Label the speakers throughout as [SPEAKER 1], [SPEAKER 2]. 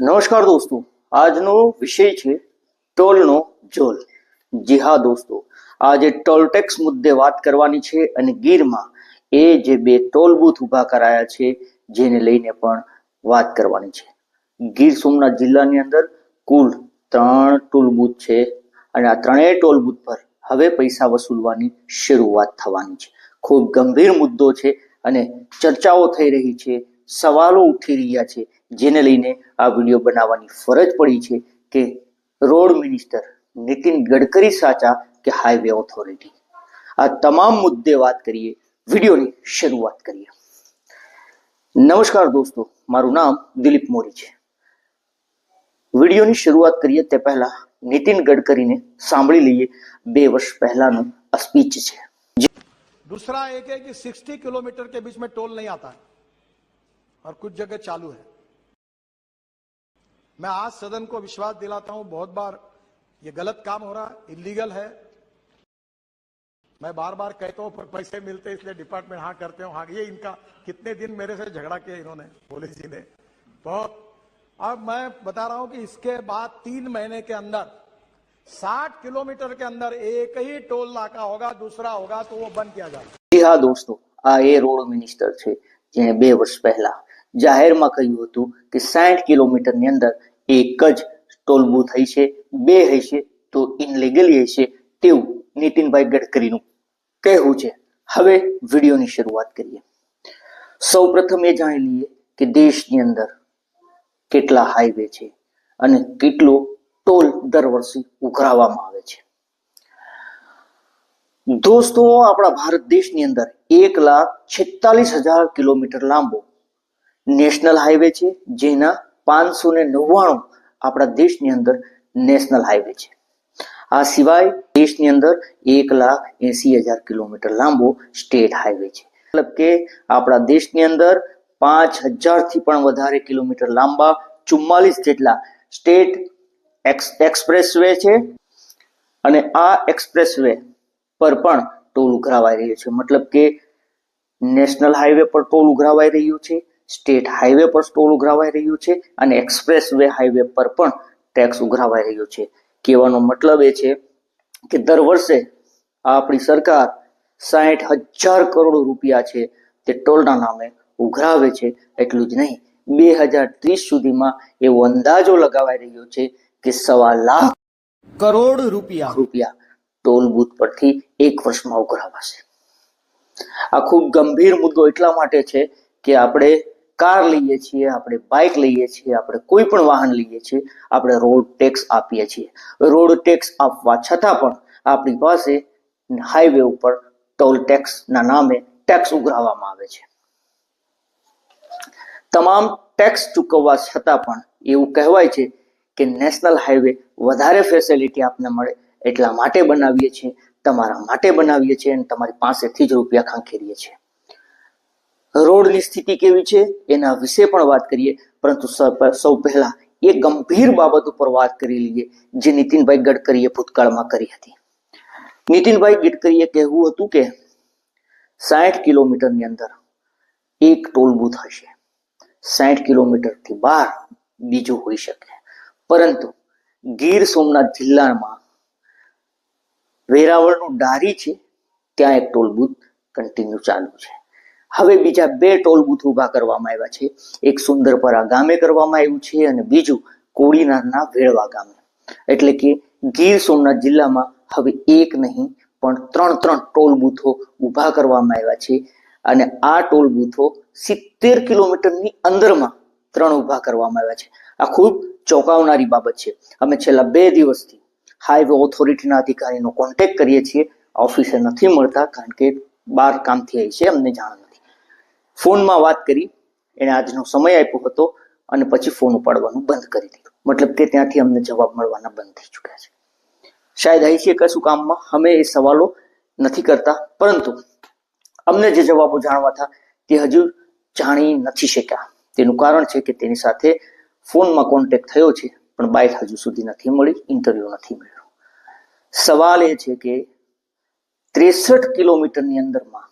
[SPEAKER 1] નમસ્કાર દોસ્તો, આજનો વિષય છે ટોલનો જોલ. જી હા દોસ્તો, આજે ટોલ ટેક્સ મુદ્દે વાત કરવાની છે અને ગીરમાં એ જે બે ટોલ બૂથ ઊભા કરાયા છે, જેને લઈને પણ વાત કરવાની છે. ગીર સોમનાથ જિલ્લાની અંદર કુલ ત્રણ ટોલ બૂથ છે અને આ ત્રણેય ટોલ બૂથ પર હવે પૈસા વસૂલવાની શરૂઆત થવાની છે. ખૂબ ગંભીર મુદ્દો છે અને ચર્ચાઓ થઈ રહી છે સવાલો ઉઠી રહ્યા છે જેને લઈને આ વિડીયો બનાવવાની ફરજ પડી છે કે રોડ મિનિસ્ટર નીતિન ગડકરી સાચા કે હાઈવે ઓથોરિટી આ તમામ મુદ્દે વાત કરીએ વિડીયોની શરૂઆત કરીએ નમસ્કાર દોસ્તો મારું નામ દિલીપ મોરી છે વિડીયોની શરૂઆત કરીએ તે પહેલા નીતિન ગડકરીને સાંભળી લઈએ બે વર્ષ પહેલાનું આ સ્પીચ છે
[SPEAKER 2] दूसरा एक है कि 60 किलोमीटर के बीच में टोल नहीं आता है और कुछ जगह चालू है मैं आज सदन को विश्वास दिलाता हूं बहुत बार ये गलत काम हो रहा है इलीगल है मैं बार बार कहता हूं पर पैसे मिलते हैं इसलिए डिपार्टमेंट हाँ करते हो हाँ ये इनका कितने दिन मेरे से झगड़ा किया इन्होंने पुलिस जी ने बहुत अब मैं बता रहा हूं कि इसके बाद तीन महीने के अंदर 60 किलोमीटर के अंदर एक ही टोल नाका होगा दूसरा होगा तो वो बंद किया जाएगा
[SPEAKER 1] જી હા દોસ્તો આ એ રોડ મિનિસ્ટર છે જેણે બે વર્ષ પહેલા જાહેરમાં કહ્યું હતું કે સાઠ કિલોમીટરની અંદર એક જ ટોલ બૂથ હશે, બે હશે તો ઇનલીગલી હશે તેવું નીતિનભાઈ ગડકરીનું કહેવું છે. હવે વિડીયોની શરૂઆત કરીએ. સૌ પ્રથમ એ જાણી લઈએ કે દેશની અંદર કેટલા હાઈવે છે અને કેટલો ટોલ દર વર્ષે ઉઘરાવવામાં આવે છે. દોસ્તો, આપણા ભારત દેશની અંદર એક લાખ છેતાલીસ હજાર કિલોમીટર લાંબો નેશનલ હાઈવે છે, જેના પાંચસો ને નવ્વાણું આપણા દેશની અંદર નેશનલ હાઈવે છે. આ સિવાય દેશની અંદર એક લાખ એસી હજાર કિલોમીટર લાંબો સ્ટેટ હાઈવે છે. મતલબ કે આપણા દેશની અંદર પાંચ હજારથી પણ વધારે કિલોમીટર લાંબા ચુમ્માલીસ જેટલા સ્ટેટ એક્સપ્રેસ વે છે અને આ એક્સપ્રેસ વે પર પણ ટોલ ઉઘરાવાઈ રહ્યો છે. મતલબ કે નેશનલ હાઈવે પર ટોલ ઉઘરાવાઈ રહ્યું છે. સ્ટેટ હાઈવે પર ટોલ ઉઘરાવાઈ રહ્યું છે અને એક્સપ્રેસ વે હાઈવે પર પણ ટેક્સ ઉઘરાવાઈ રહ્યો છે. કહેવાનો મતલબ એ છે કે દર વર્ષે આપણી સરકાર સાઠ હજાર કરોડ રૂપિયા છે તે ટોલના નામે ઉઘરાવે છે. એટલું જ નહીં, બે હજાર ત્રીસ સુધીમાં એવો અંદાજો લગાવાઈ રહ્યો છે કે સવા લાખ
[SPEAKER 3] કરોડ રૂપિયા
[SPEAKER 1] રૂપિયા ટોલ બૂથ પરથી એક વર્ષમાં ઉઘરાવાશે. આ ખૂબ ગંભીર મુદ્દો એટલા માટે છે કે આપણે કાર લઈએ છીએ, આપણે બાઇક લઈએ છીએ, આપણે કોઈ પણ વાહન લઈએ છીએ, આપણે રોડ ટેક્સ આપીએ છીએ. રોડ ટેક્સ આપવા છતાં પણ આપણી પાસે હાઈવે ઉપર ટોલ ટેક્સના નામે ટેક્સ ઉઘરાવવામાં આવે છે. તમામ ટેક્સ ચૂકવવા છતાં પણ એવું કહેવાય છે કે નેશનલ હાઈવે વધારે ફેસિલિટી આપને મળે એટલા માટે બનાવીએ છીએ, તમારા માટે બનાવીએ છીએ અને તમારી પાસેથી જ રૂપિયા ખાંખેરીએ છીએ. રોડની સ્થિતિ કેવી છે? એના વિશે પણ વાત કરીએ. પરંતુ સૌ પહેલા એ ગંભીર બાબત ઉપર વાત કરી લઈએ, જે નીતિનભાઈ ગડકરીએ ભૂતકાળમાં કરી હતી. નીતિનભાઈ ગડકરીએ કહેવું હતું કે, સાઠ કિલોમીટરની અંદર એક ટોલ હશે. સાઠ કિલોમીટરથી બહાર બીજું હોઈ શકે. પરંતુ ગીર સોમનાથ જિલ્લામાં વેરાવળનું ડારી છે, ત્યાં એક ટોલ બૂથ કન્ટિન્યુ ચાલુ છે. હવે બીજા બે ટોલ બૂથ ઊભા કરવામાં આવ્યા છે. એક સુંદરપરા ગામે કરવામાં આવ્યું છે અને બીજું કોડીનારના વેળવા ગામે. એટલે કે ગીર સોમનાથ જિલ્લામાં હવે એક નહીં, પણ ત્રણ ત્રણ ટોલ બૂથો ઊભા કરવામાં આવ્યા છે અને આ ટોલ બુથો સિત્તેર કિલોમીટરની અંદરમાં ત્રણ ઊભા કરવામાં આવ્યા છે. આ ખૂબ ચોંકાવનારી બાબત છે. અમે છેલ્લા બે દિવસથી હાઈવે ઓથોરિટીના અધિકારીનો કોન્ટેક્ટ કરીએ છીએ. ઓફિસે નથી મળતા કારણ કે બહાર કામથી આવી છે, અમને જાણ ફોનમાં વાત કરી એને આજનો સમય આપ્યો હતો અને પછી ફોન ઉપાડવાનું બંધ કરી દીધું. મતલબ કે ત્યાંથી અમને જવાબ મળવાના બંધ થઈ ચૂક્યા છે. શાયદ અહીં છે કશું કામમાં અમે એ સવાલો નથી કરતા, પરંતુ અમને જે જવાબો જાણવા હતા તે હજુ જાણી નથી શક્યા. તેનું કારણ છે કે તેની સાથે ફોનમાં કોન્ટેક્ટ થયો છે, પણ બાઇક હજુ સુધી નથી મળી ઇન્ટરવ્યૂ નથી મળ્યો. સવાલ એ છે કે ત્રેસઠ કિલોમીટરની અંદરમાં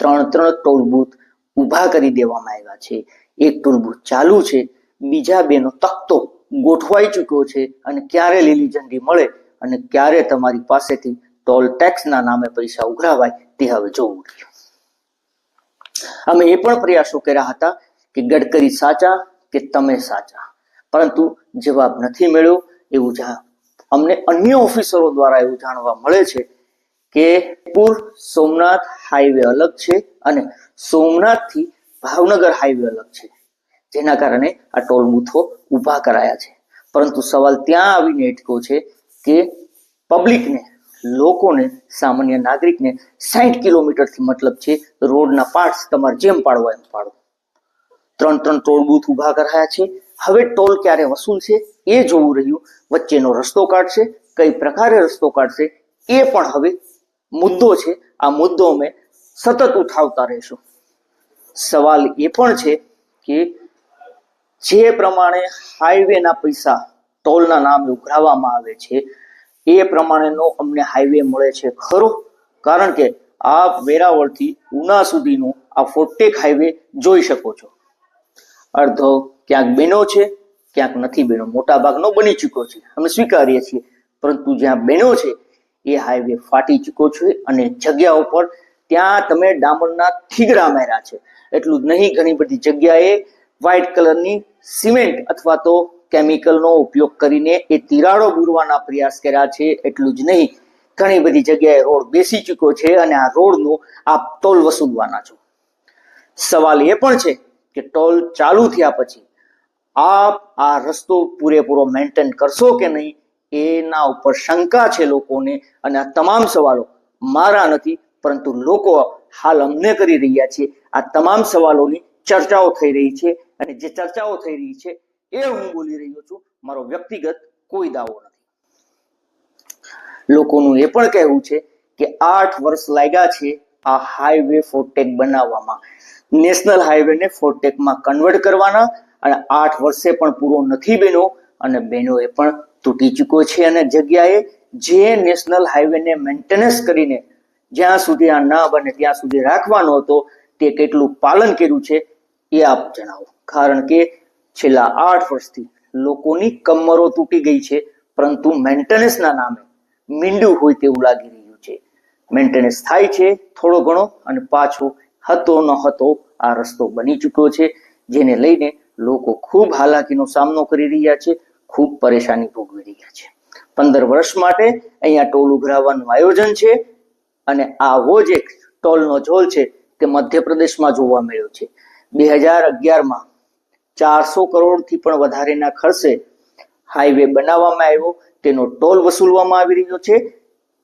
[SPEAKER 1] ત્રણ ત્રણ ટોલ ઊભા કરી દેવામાં આવ્યા છે. એક ટોલ ચાલુ છે. બીજા બેનો તખતો ગોઠવાઈ ચૂક્યો છે અને ક્યારે લીલી ઝંડી મળે અને ક્યારે તમારી પાસેથી ટોલ ટેક્સના નામે પૈસા ઉઘરાવાય તે હવે જોવું અમે એ પણ પ્રયાસો કર્યા હતા કે ગડકરી સાચા કે તમે સાચા. પરંતુ જવાબ નથી મળ્યો એવું જા અમને અન્ય ઓફિસરો દ્વારા એવું જાણવા મળે છે કે પૂર સોમનાથ હાઈવે અલગ છે અને સોમનાથથી ભાવનગર હાઈવે અલગ છે. જેના કારણે આ ટોલ બૂથો ઊભા કરાયા છે. પરંતુ સવાલ ત્યાં આવીને અટક્યો છે કે પબ્લિકને, લોકોને, સામાન્ય નાગરિકને સાઠ કિલોમીટરથી મતલબ છે રોડના પાર્ટ્સ તમારે જેમ પાડવા એમ પાડો. ત્રણ ત્રણ ટોલ બૂથ ઊભા કરાયા છે. હવે ટોલ ક્યારે વસૂલ છે એ જોવું રહ્યું. વચ્ચેનો રસ્તો કાઢશે. કઈ પ્રકારે રસ્તો કાઢશે એ પણ હવે મુદ્દો છે. આ મુદ્દો અમે સતત ઉઠાવતા રહીશું. સવાલ એ પણ છે કે જે પ્રમાણે હાઈવેના પૈસા ટોલના નામે ઉઘરાવવામાં આવે છે, એ પ્રમાણેનો અમને હાઈવે મળે છે ખરો? કારણ કે આ વેરાવળથી ઉના સુધીનું આ ફોર્ટેક હાઈવે જોઈ શકો છો. અડધો ક્યાંક બેનો છે, ક્યાંક નથી બેનો. મોટા ભાગનો બની ચૂક્યો છે. અમે સ્વીકારીએ છીએ. પરંતુ જ્યાં બેનો છે એ હાઈવે ફાટી ચૂક્યો છે અને જગ્યા ઉપર ત્યાં તમે ડામરના થીગડા માર્યા છે. એટલું જ નહીં, ઘણી બધી જગ્યાએ વ્હાઇટ કલરની સિમેન્ટ અથવા તો કેમિકલનો ઉપયોગ કરીને એ તિરાડો બુરવાના પ્રયાસ કર્યા છે. એટલું જ નહીં, ઘણી બધી જગ્યાએ રોડ બેસી ચૂક્યો છે અને આ રોડનો આપ ટોલ વસૂલવાના છો. સવાલ એ પણ છે કે ટોલ ચાલુ થયા પછી આપ આ રસ્તો પૂરેપૂરો મેન્ટેન કરશો કે નહીં? એના ઉપર શંકા છે લોકોને અને આ તમામ સવાલો મારા નથી, પરંતુ લોકો હાલ અમને કરી રહ્યા છે. આ તમામ સવાલોની ચર્ચાઓ થઈ રહી છે અને જે ચર્ચાઓ થઈ રહી છે એ હું બોલી રહ્યો છું. મારો વ્યક્તિગત કોઈ દાવો નથી. લોકોનું એ પણ કહેવું છે કે આઠ વર્ષ લાગ્યા છે આ હાઈવે ફોરટેક બનાવવામાં. નેશનલ હાઈવે ને ફોરટેકમાં કન્વર્ટ કરવાના અને આઠ વર્ષે પણ પૂરો નથી બન્યો. અને બહેનો એ પણ તૂટી ચૂક્યો છે અને જગ્યાએ જે નેશનલ હાઈવે ને મેન્ટેનન્સ કરીને જ્યાં સુધી આ ના બને ત્યાં સુધી રાખવાનો હતો, તે કેટલું પાલન કર્યું છે એ આપ જણાવો. કારણ કે છેલ્લા આઠ વર્ષથી લોકોની કમરો તૂટી ગઈ છે, પરંતુ મેન્ટેનન્સના નામે મીંડું હોય તેવું લાગી રહ્યું છે. મેન્ટેનન્સ થાય છે થોડો ઘણો અને પાછો હતો ન હતો આ રસ્તો બની ચૂક્યો છે, જેને લઈને લોકો ખૂબ હાલાકીનો સામનો કરી રહ્યા છે ખૂબ પરેશાની ભોગવી રહ્યા છે. પંદર વર્ષ માટે અહીંયા ટોલ ઉઘરાવવાનું આયોજન છે અને આવો જ એક ટોલનો ઝોલ છે તે મધ્યપ્રદેશમાં જોવા મળ્યો છે. બે હજાર અગિયારમાં ચારસો કરોડથી પણ વધારેના ખર્ચે હાઈવે બનાવવામાં આવ્યો, તેનો ટોલ વસૂલવામાં આવી રહ્યો છે.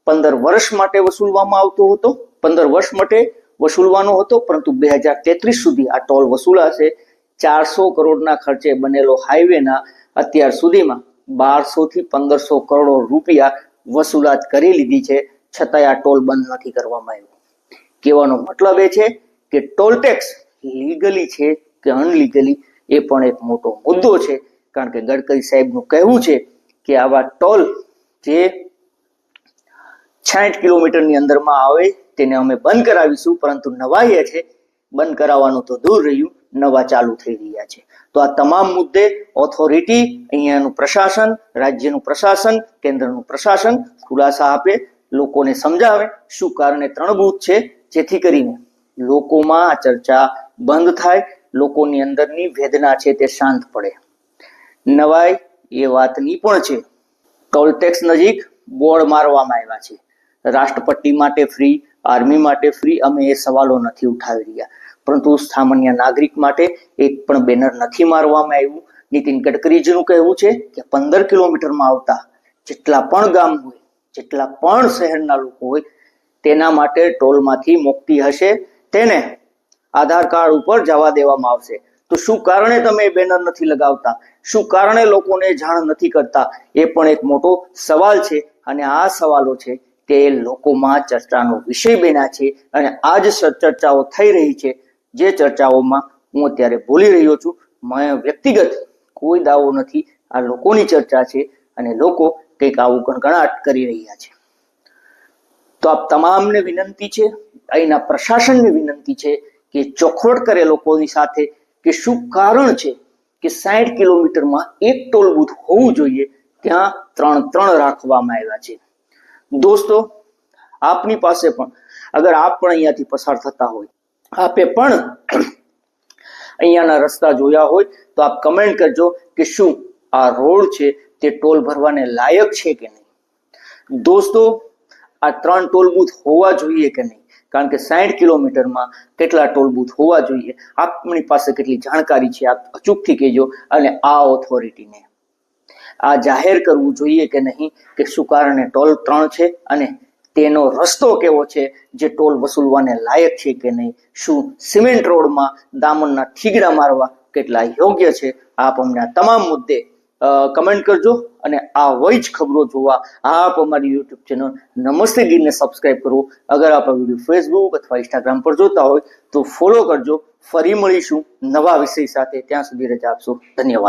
[SPEAKER 1] પંદર વર્ષ માટે વસૂલવામાં આવતો હતો. પંદર વર્ષ માટે વસૂલવાનો હતો, પરંતુ બે હજાર તેત્રીસ સુધી આ ટોલ વસૂલાશે. ચારસો કરોડના ખર્ચે બનેલો હાઈવેના અત્યાર સુધીમાં બારસો થી પંદરસો કરોડ રૂપિયા વસૂલાત કરી લીધી છે. છતાંય આ ટોલ બંધ નથી કરવામાં આવ્યો. કહેવાનો મતલબ એ છે કે ટોલ ટેક્સ લીગલી છે કે અનલીગલી એ પણ એક મોટો મુદ્દો છે. કારણ કે ગડકરી સાહેબનું કહેવું છે કે આવા ટોલ જે છાઠ કિલોમીટરની અંદરમાં આવે તેને અમે બંધ કરાવીશું, પરંતુ નવાઈ છે. બંધ કરાવવાનું તો દૂર રહ્યું. નવા ચાલુ થઈ રહ્યા છે. તો આ તમામ મુદ્દે ઓથોરિટી અહીંયાનું પ્રશાસન, રાજ્યનું પ્રશાસન, કેન્દ્રનું પ્રશાસન ખુલાસા આપે, લોકોને સમજાવે શું કારણે ત્રણ છે જેથી કરીને લોકોમાં આ ચર્ચા બંધ થાય, લોકોની અંદરની વેદના છે તે શાંત પડે. નવાઈ એ વાતની પણ છે. કોલટેક્સ નજીક બોર્ડ મારવામાં આવ્યા છે. રાષ્ટ્રપતિ માટે ફ્રી આર્મી માટે ફ્રી અમે એ સવાલો નથી ઉઠાવી રહ્યા. પરંતુ સામાન્ય નાગરિક માટે એક પણ બેનર નથી મારવામાં આવ્યું. નીતિન ગડકરીજીનું કહેવું છે કે પંદર કિલોમીટરમાં આવતા જેટલા પણ ગામ હોય, જેટલા પણ શહેરના લોકો હોય, તેના માટે ટોલમાંથી મુક્તિ હશે. તેને આધાર કાર્ડ ઉપર જવા દેવામાં આવશે. તો શું કારણે તમે બેનર નથી લગાવતા? શું કારણે લોકોને જાણ નથી કરતા? એ પણ એક મોટો સવાલ છે અને આ સવાલો છે તે લોકોમાં ચર્ચાનો વિષય બન્યા છે અને આ જ ચર્ચાઓ થઈ રહી છે. જે ચર્ચાઓમાં હું અત્યારે બોલી રહ્યો છું મેં વ્યક્તિગત કોઈ દાવો નથી. આ લોકોની ચર્ચા છે અને લોકો કંઈક આવું ગણગણાટ કરી રહ્યા છે. તો આપ તમામને વિનંતી છે, અહીંના પ્રશાસનને વિનંતી છે કે ચોખવટ કરે લોકોની સાથે કે શું કારણ છે કે સાઠ કિલોમીટરમાં એક ટોલ બૂથ હોવું જોઈએ, ત્યાં ત્રણ ત્રણ રાખવામાં આવ્યા છે. દોસ્તો, આપની પાસે પણ, અગર આપ પણ અહીંયાથી પસાર થતા હોય આપે પણ અહીંયાના રસ્તા જોયા હોય તો આપ કમેન્ટ કરજો કે શું આ રોડ છે તે ટોલ ભરવાને લાયક છે કે નહીં? દોસ્તો, આ ત્રણ ટોલ બૂથ હોવા જોઈએ કે નહીં? કારણ કે સાઠ કિલોમીટરમાં કેટલા ટોલ બૂથ હોવા જોઈએ? આપની પાસે કેટલી જાણકારી છે આપ અચૂકથી કહેજો અને આ ઓથોરિટીને આ જાહેર કરવું જોઈએ કે નહીં કે શું કારણે ટોલ ત્રણ છે અને તેનો રસ્તો કેવો છે? જે ટોલ વસૂલવાને લાયક છે કે નહીં? શું સિમેન્ટ રોડમાં દામનના ઠીગડા મારવા કેટલા યોગ્ય છે? આપ અમને આ તમામ મુદ્દે કમેન્ટ કરજો અને આ વય જ ખબરો જોવા આપ અમારી યુટ્યુબ ચેનલ નમસ્તે ગીરને સબસ્ક્રાઇબ કરો. અગર આપ વીડિયો ફેસબુક અથવા ઇન્સ્ટાગ્રામ પર જોતા હોય તો ફોલો કરજો. ફરી મળીશું નવા વિષય સાથે. ત્યાં સુધી રજા આપશો. ધન્યવાદ.